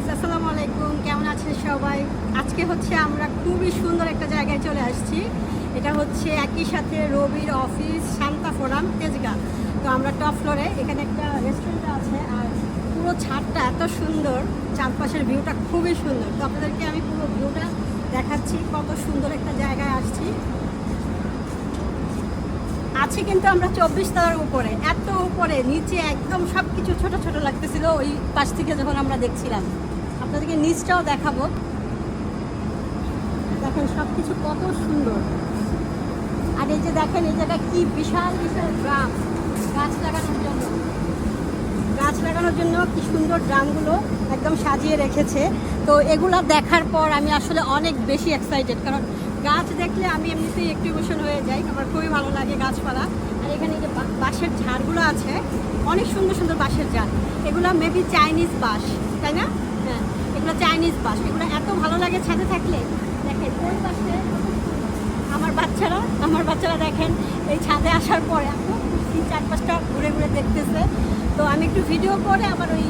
Guys আসসালামু আলাইকুম। কেমন আছেন সবাই? আজকে হচ্ছে আমরা খুবই সুন্দর একটা জায়গায় চলে আসছি। এটা হচ্ছে একই সাথে রবির অফিস, শান্তা ফোরাম, তেজগা। তো আমরা টপ ফ্লোরে, এখানে একটা রেস্টুরেন্ট আছে, আর পুরো ছাদটা এত সুন্দর, চারপাশের ভিউটা খুবই সুন্দর। তো আপনাদেরকে আমি পুরো ভিউটা দেখাচ্ছি, কত সুন্দর একটা জায়গায় আসছি। আছি কিন্তু আমরা চব্বিশ তলার উপরে, এত উপরে, নিচে একদম সব কিছু ছোটো ছোটো লাগতেছিল ওই পাশ থেকে যখন আমরা দেখছিলাম। আপনাদেরকে নিচটাও দেখাবো। দেখেন সব কিছু কত সুন্দর। আর এই যে দেখেন, এই জায়গায় কি বিশাল বিশাল ড্রাম গাছ লাগানোর জন্য। গাছ লাগানোর জন্য কি সুন্দর ড্রামগুলো একদম সাজিয়ে রেখেছে। তো এগুলা দেখার পর আমি আসলে অনেক বেশি এক্সাইটেড কারণ গাছ দেখলে আমি এমনিতেই একটু ইমোশন হয়ে যাই। আমার খুবই ভালো লাগে গাছপালা। আর এখানে যে বাঁশের ঝাড়গুলো আছে, অনেক সুন্দর সুন্দর বাঁশের ঝাড়। এগুলো মেবি চাইনিজ বাঁশ, তাই না? হ্যাঁ এগুলো চাইনিজ বাঁশ। এগুলো এত ভালো লাগে ছাদে থাকলে। দেখেন, ওই পাশে আমার বাচ্চারা আমার বাচ্চারা দেখেন, এই ছাদে আসার পরে এখন তিন চার পাঁচটা ঘুরে ঘুরে দেখতেছে। তো আমি একটু ভিডিও করে আবার ওই